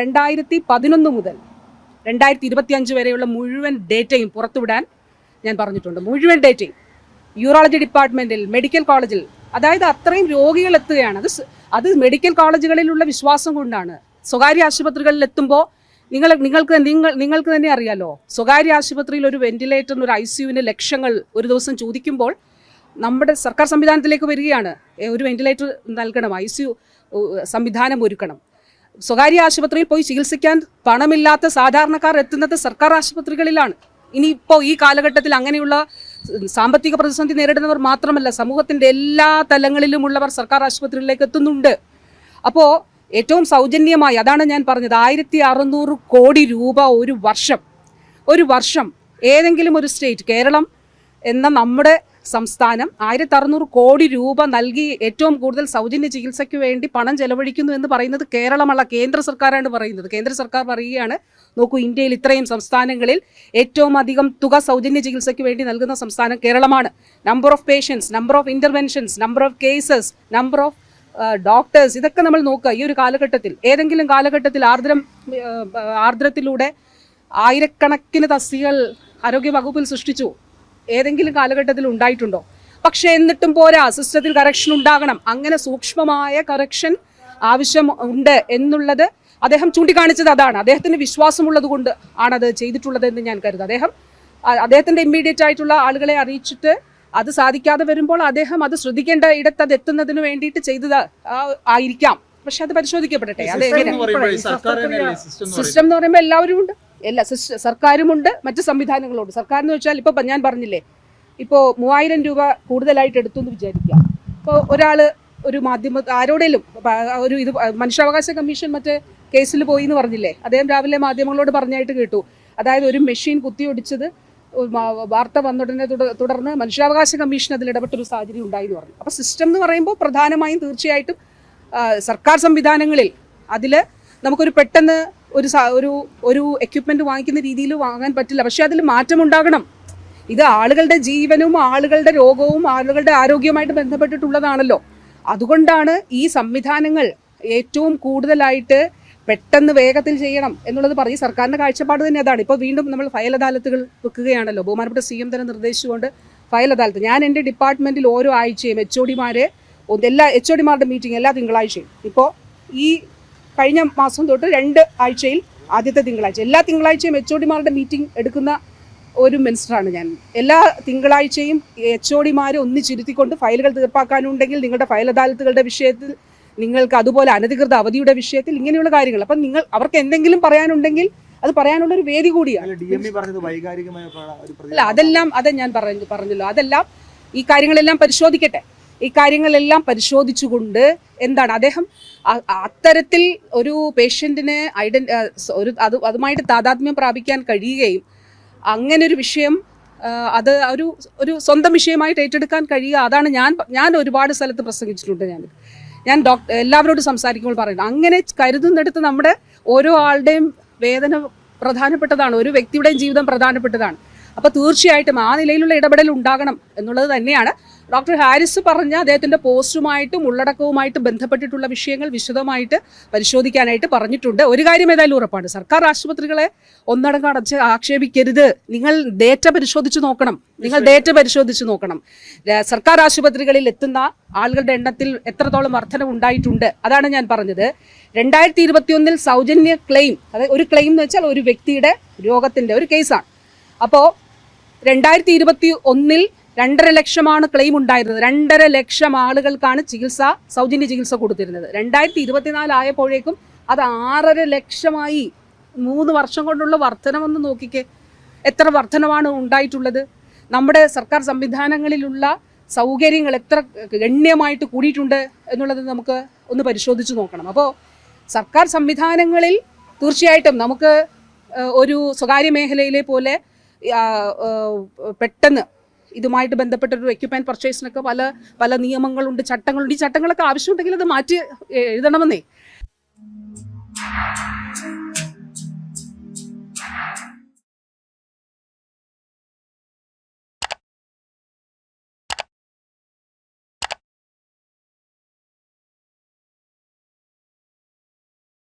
രണ്ടായിരത്തി പതിനൊന്ന് മുതൽ രണ്ടായിരത്തി ഇരുപത്തി അഞ്ച് വരെയുള്ള മുഴുവൻ ഡേറ്റയും പുറത്തുവിടാൻ ഞാൻ പറഞ്ഞിട്ടുണ്ട്. മുഴുവൻ ഡേറ്റയും. യൂറോളജി ഡിപ്പാർട്ട്മെന്റിൽ മെഡിക്കൽ കോളേജിൽ. അതായത് അത്രയും രോഗികൾ എത്തുകയാണ്. അത് അത് മെഡിക്കൽ കോളേജുകളിലുള്ള വിശ്വാസം കൊണ്ടാണ്. സ്വകാര്യ ആശുപത്രികളിൽ എത്തുമ്പോൾ നിങ്ങൾ നിങ്ങൾക്ക് നിങ്ങൾ നിങ്ങൾക്ക് തന്നെ അറിയാലോ. സ്വകാര്യ ആശുപത്രിയിൽ ഒരു വെന്റിലേറ്ററിന് ഒരു ഐ സിയുവിന് ലക്ഷങ്ങൾ ഒരു ദിവസം ചോദിക്കുമ്പോൾ നമ്മുടെ സർക്കാർ സംവിധാനത്തിലേക്ക് വരികയാണ്. ഒരു വെന്റിലേറ്റർ നൽകണം ഐ സംവിധാനം ഒരുക്കണം. സ്വകാര്യ ആശുപത്രിയിൽ പോയി ചികിത്സിക്കാൻ പണമില്ലാത്ത സാധാരണക്കാർ എത്തുന്നത് സർക്കാർ ആശുപത്രികളിലാണ്. ഇനിയിപ്പോൾ ഈ കാലഘട്ടത്തിൽ അങ്ങനെയുള്ള സാമ്പത്തിക പ്രതിസന്ധി നേരിടുന്നവർ മാത്രമല്ല സമൂഹത്തിന്റെ എല്ലാ തലങ്ങളിലുമുള്ളവർ സർക്കാർ ആശുപത്രികളിലേക്ക് എത്തുന്നുണ്ട്. അപ്പോൾ ഏറ്റവും സൗജന്യമായി അതാണ് ഞാൻ പറഞ്ഞത് ആയിരത്തി അറുന്നൂറ് കോടി രൂപ ഒരു വർഷം ഒരു വർഷം ഏതെങ്കിലും ഒരു സ്റ്റേറ്റ് കേരളം എന്ന നമ്മുടെ സംസ്ഥാനം ആയിരത്തി അറുന്നൂറ് കോടി രൂപ നൽകി ഏറ്റവും കൂടുതൽ സൗജന്യ ചികിത്സയ്ക്ക് വേണ്ടി പണം ചെലവഴിക്കുന്നു എന്ന് പറയുന്നത് കേരളമല്ല കേന്ദ്ര സർക്കാരാണ് പറയുന്നത്. കേന്ദ്ര സർക്കാർ പറയുകയാണ് നോക്കൂ ഇന്ത്യയിൽ ഇത്രയും സംസ്ഥാനങ്ങളിൽ ഏറ്റവും അധികം തുക സൗജന്യ ചികിത്സയ്ക്ക് വേണ്ടി നൽകുന്ന സംസ്ഥാനം കേരളമാണ്. Number of patients number of interventions number of cases number of doctors ഇതൊക്കെ നമ്മൾ നോക്കുക. ഈ ഒരു കാലഘട്ടത്തിൽ ഏതെങ്കിലും കാലഘട്ടത്തിൽ ആർദ്രം ആർദ്രത്തിലൂടെ ആയിരക്കണക്കിന് തസ്തികൾ ആരോഗ്യ വകുപ്പിൽ സൃഷ്ടിച്ചു. ഏതെങ്കിലും കാലഘട്ടത്തിൽ ഉണ്ടായിട്ടുണ്ടോ? പക്ഷേ എന്നിട്ടും പോരാ സിസ്റ്റത്തിൽ കറക്ഷൻ ഉണ്ടാകണം. അങ്ങനെ സൂക്ഷ്മമായ കറക്ഷൻ ആവശ്യം ഉണ്ട് എന്നുള്ളത് അദ്ദേഹം ചൂണ്ടിക്കാണിച്ചത് അതാണ്. അദ്ദേഹത്തിന് വിശ്വാസമുള്ളത് കൊണ്ട് ആണത് ചെയ്തിട്ടുള്ളത് എന്ന് ഞാൻ കരുതുന്നു. അദ്ദേഹം അദ്ദേഹത്തിന്റെ അദ്ദേഹത്തിന്റെ ഇമ്മീഡിയറ്റ് ആയിട്ടുള്ള ആളുകളെ അറിയിച്ചിട്ട് അത് സാധിക്കാതെ വരുമ്പോൾ അദ്ദേഹം അത് ശ്രദ്ധിക്കേണ്ട ഇടത്ത് അത് എത്തുന്നതിന് വേണ്ടിയിട്ട് ചെയ്തത് ആയിരിക്കാം. പക്ഷെ അത് പരിശോധിക്കപ്പെടട്ടെ. അത് എങ്ങനെ സിസ്റ്റം എന്ന് പറയുമ്പോൾ എല്ലാവരും ഉണ്ട്. എല്ലാ സർക്കാരുമുണ്ട് മറ്റ് സംവിധാനങ്ങളുണ്ട് സർക്കാർ എന്ന് വെച്ചാൽ ഇപ്പോൾ ഞാൻ പറഞ്ഞില്ലേ ഇപ്പോൾ മൂവായിരം രൂപ കൂടുതലായിട്ട് എടുത്തു എന്ന് വിചാരിക്കുക. ഇപ്പോൾ ഒരാൾ ഒരു മാധ്യമ ആരോടേലും ഒരു ഇത് മനുഷ്യാവകാശ കമ്മീഷൻ മറ്റേ കേസിൽ പോയി എന്ന് പറഞ്ഞില്ലേ അദ്ദേഹം രാവിലെ മാധ്യമങ്ങളോട് പറഞ്ഞായിട്ട് കേട്ടു. അതായത് ഒരു മെഷീൻ കുത്തിയൊടിച്ചത് വാർത്ത വന്നുടനെ തുടർന്ന് മനുഷ്യാവകാശ കമ്മീഷൻ അതിൽ ഇടപെട്ടൊരു സാഹചര്യം ഉണ്ടായി എന്ന് പറഞ്ഞു. അപ്പോൾ സിസ്റ്റം എന്ന് പറയുമ്പോൾ പ്രധാനമായും തീർച്ചയായിട്ടും സർക്കാർ സംവിധാനങ്ങളിൽ അതിൽ നമുക്കൊരു പെട്ടെന്ന് ഒരു ഒരു ഒരു എക്യുപ്മെന്റ് വാങ്ങിക്കുന്ന രീതിയിൽ വാങ്ങാൻ പറ്റില്ല. പക്ഷെ അതിൽ മാറ്റമുണ്ടാകണം. ഇത് ആളുകളുടെ ജീവനും ആളുകളുടെ രോഗവും ആളുകളുടെ ആരോഗ്യവുമായിട്ട് ബന്ധപ്പെട്ടിട്ടുള്ളതാണല്ലോ. അതുകൊണ്ടാണ് ഈ സംവിധാനങ്ങൾ ഏറ്റവും കൂടുതലായിട്ട് പെട്ടെന്ന് വേഗത്തിൽ ചെയ്യണം എന്നുള്ളത് പറഞ്ഞ് സർക്കാരിന്റെ കാഴ്ചപ്പാട് തന്നെ അതാണ്. ഇപ്പോൾ വീണ്ടും നമ്മൾ ഫയൽ അദാലത്തുകൾ വെക്കുകയാണല്ലോ. ബഹുമാനപ്പെട്ട സി എം തന്നെ നിർദ്ദേശിച്ചുകൊണ്ട് ഫയൽ അദാലത്ത്. ഞാൻ എന്റെ ഡിപ്പാർട്ട്മെന്റിൽ ഓരോ ആഴ്ചയും എച്ച് ഒ ഡിമാരെ എല്ലാ എച്ച് ഒ ഡിമാരുടെ മീറ്റിംഗ് എല്ലാ തിങ്കളാഴ്ചയും. ഇപ്പോൾ ഈ കഴിഞ്ഞ മാസം തൊട്ട് രണ്ട് ആഴ്ചയിൽ ആദ്യത്തെ തിങ്കളാഴ്ച. എല്ലാ തിങ്കളാഴ്ചയും എച്ച് ഒ ഡിമാരുടെ മീറ്റിംഗ് എടുക്കുന്ന ഒരു മിനിസ്റ്ററാണ് ഞാൻ. എല്ലാ തിങ്കളാഴ്ചയും എച്ച് ഒ ഡിമാരെ ഒന്നിച്ചിരുത്തിക്കൊണ്ട് ഫയലുകൾ തീർപ്പാക്കാനുണ്ടെങ്കിൽ നിങ്ങളുടെ ഫയൽ അദാലത്തുകളുടെ വിഷയത്തിൽ നിങ്ങൾക്ക് അതുപോലെ അനധികൃത അവധിയുടെ വിഷയത്തിൽ ഇങ്ങനെയുള്ള കാര്യങ്ങൾ. അപ്പം നിങ്ങൾ അവർക്ക് എന്തെങ്കിലും പറയാനുണ്ടെങ്കിൽ അത് പറയാനുള്ള ഒരു വേദി കൂടിയാണ്. ഒരു അല്ല അതെല്ലാം അതെ ഞാൻ പറഞ്ഞു പറഞ്ഞല്ലോ. അതെല്ലാം ഈ കാര്യങ്ങളെല്ലാം പരിശോധിക്കട്ടെ. ഈ കാര്യങ്ങളെല്ലാം പരിശോധിച്ചുകൊണ്ട് എന്താണ് അദ്ദേഹം അത്തരത്തിൽ ഒരു പേഷ്യന്റിനെ ഐഡൻ ഒരു അത് അതുമായിട്ട് താതാത്മ്യം പ്രാപിക്കാൻ കഴിയുകയും അങ്ങനെ ഒരു വിഷയം അത് ഒരു ഒരു സ്വന്തം വിഷയമായിട്ട് ഏറ്റെടുക്കാൻ കഴിയുക അതാണ് ഞാൻ ഞാൻ ഒരുപാട് സ്ഥലത്ത് പ്രസംഗിച്ചിട്ടുണ്ട് ഞാൻ. ഞാൻ ഡോക്ടർ എല്ലാവരോടും സംസാരിക്കുമ്പോൾ പറയുന്നത് അങ്ങനെ കരുതുന്നിടത്ത് നമ്മുടെ ഓരോ ആളുടെയും വേദന പ്രധാനപ്പെട്ടതാണ് ഒരു വ്യക്തിയുടെയും ജീവിതം പ്രധാനപ്പെട്ടതാണ്. അപ്പോൾ തീർച്ചയായിട്ടും ആ നിലയിലുള്ള ഇടപെടൽ ഉണ്ടാകണം എന്നുള്ളത് തന്നെയാണ് ഡോക്ടർ ഹാരിസ് പറഞ്ഞ അദ്ദേഹത്തിന്റെ പോസ്റ്റുമായിട്ടും ഉള്ളടക്കവുമായിട്ട് ബന്ധപ്പെട്ടിട്ടുള്ള വിഷയങ്ങൾ വിശദമായിട്ട് പരിശോധിക്കാനായിട്ട് പറഞ്ഞിട്ടുണ്ട്. ഒരു കാര്യം ഏതായാലും ഉറപ്പാണ്. സർക്കാർ ആശുപത്രികളെ ഒന്നടങ്കം അടച്ച് ആക്ഷേപിക്കരുത്. നിങ്ങൾ ഡേറ്റ പരിശോധിച്ച് നോക്കണം. നിങ്ങൾ ഡേറ്റ പരിശോധിച്ച് നോക്കണം. സർക്കാർ ആശുപത്രികളിൽ എത്തുന്ന ആളുകളുടെ എണ്ണത്തിൽ എത്രത്തോളം വർധന ഉണ്ടായിട്ടുണ്ട് അതാണ് ഞാൻ പറഞ്ഞത്. രണ്ടായിരത്തി ഇരുപത്തിയൊന്നിൽ സൗജന്യ ക്ലെയിം അതായത് ഒരു ക്ലെയിം എന്ന് വെച്ചാൽ ഒരു വ്യക്തിയുടെ രോഗത്തിന്റെ ഒരു കേസാണ്. അപ്പോൾ രണ്ടായിരത്തി ഇരുപത്തി ഒന്നിൽ രണ്ടര ലക്ഷമാണ് ക്ലെയിം ഉണ്ടായിരുന്നത്. രണ്ടര ലക്ഷം ആളുകൾക്കാണ് ചികിത്സ സൗജന്യ ചികിത്സ കൊടുത്തിരുന്നത്. രണ്ടായിരത്തി ഇരുപത്തിനാല് ആയപ്പോഴേക്കും അത് ആറര ലക്ഷമായി മൂന്ന് വർഷം കൊണ്ടുള്ള വർധനമെന്ന് നോക്കിക്കേ. എത്ര വർധനമാണ് ഉണ്ടായിട്ടുള്ളത്? നമ്മുടെ സർക്കാർ സംവിധാനങ്ങളിലുള്ള സൗകര്യങ്ങൾ എത്ര ഗണ്യമായിട്ട് കൂടിയിട്ടുണ്ട് എന്നുള്ളത് നമുക്ക് ഒന്ന് പരിശോധിച്ച് നോക്കണം. അപ്പോൾ സർക്കാർ സംവിധാനങ്ങളിൽ തീർച്ചയായിട്ടും നമുക്ക് ഒരു സ്വകാര്യ മേഖലയിലെ പോലെ പെട്ടെന്ന് ഇതുമായിട്ട് ബന്ധപ്പെട്ട ഒരു എക്യുപ്മെന്റ് പർച്ചേസിനൊക്കെ പല പല നിയമങ്ങളുണ്ട് ചട്ടങ്ങളുണ്ട്. ഈ ചട്ടങ്ങളൊക്കെ ആവശ്യമുണ്ടെങ്കിൽ അത് മാറ്റി എഴുതണമെന്നേ.